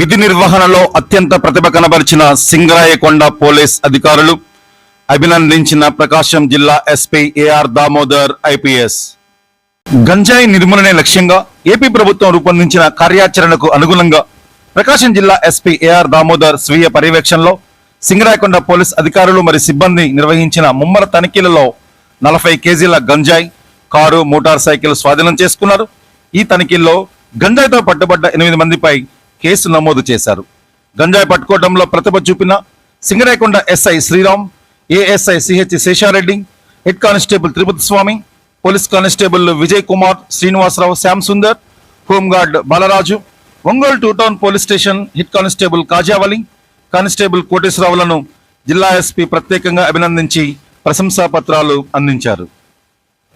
విధి నిర్వహణలో అత్యంత ప్రతిభ కనబరిచిన సింగరాయకొండ పోలీస్ అధికారులు అభినందించిన ప్రకాశం జిల్లా ఎస్పీ ఏఆర్ దామోదర్ ఐపీఎస్. గంజాయి నిర్మూలనే లక్ష్యంగా ఏపీ ప్రభుత్వం రూపొందించిన కార్యాచరణకు అనుగుణంగా ప్రకాశం జిల్లా ఎస్పీ ఏఆర్ దామోదర్ స్వీయ పర్యవేక్షణలో సింగరాయకొండ పోలీస్ అధికారులు మరి సిబ్బంది నిర్వహించిన ముమ్మర తనిఖీలలో నలభై కేజీల గంజాయి కారు మోటార్ సైకిల్ స్వాధీనం చేసుకున్నారు. ఈ తనిఖీల్లో గంజాయితో పట్టుబడ్డ ఎనిమిది మందిపై కేసు నమోదు చేశారు. గంజాయి పట్టుకోవడంలో ప్రతిభ చూపిన Singarayakonda SI Sriram ASI CH Seshareddy head constable Tirupati Swamy police constable Vijay Kumar Srinivasarao Shyam Sundar home guard Balaraju Ongole two town police station head constable Kajavali constable కోటేశ్వరరావులను జిల్లా ఎస్పీ ప్రత్యేకంగా అభినందించి ప్రశంసా పత్రాలు అందించారు.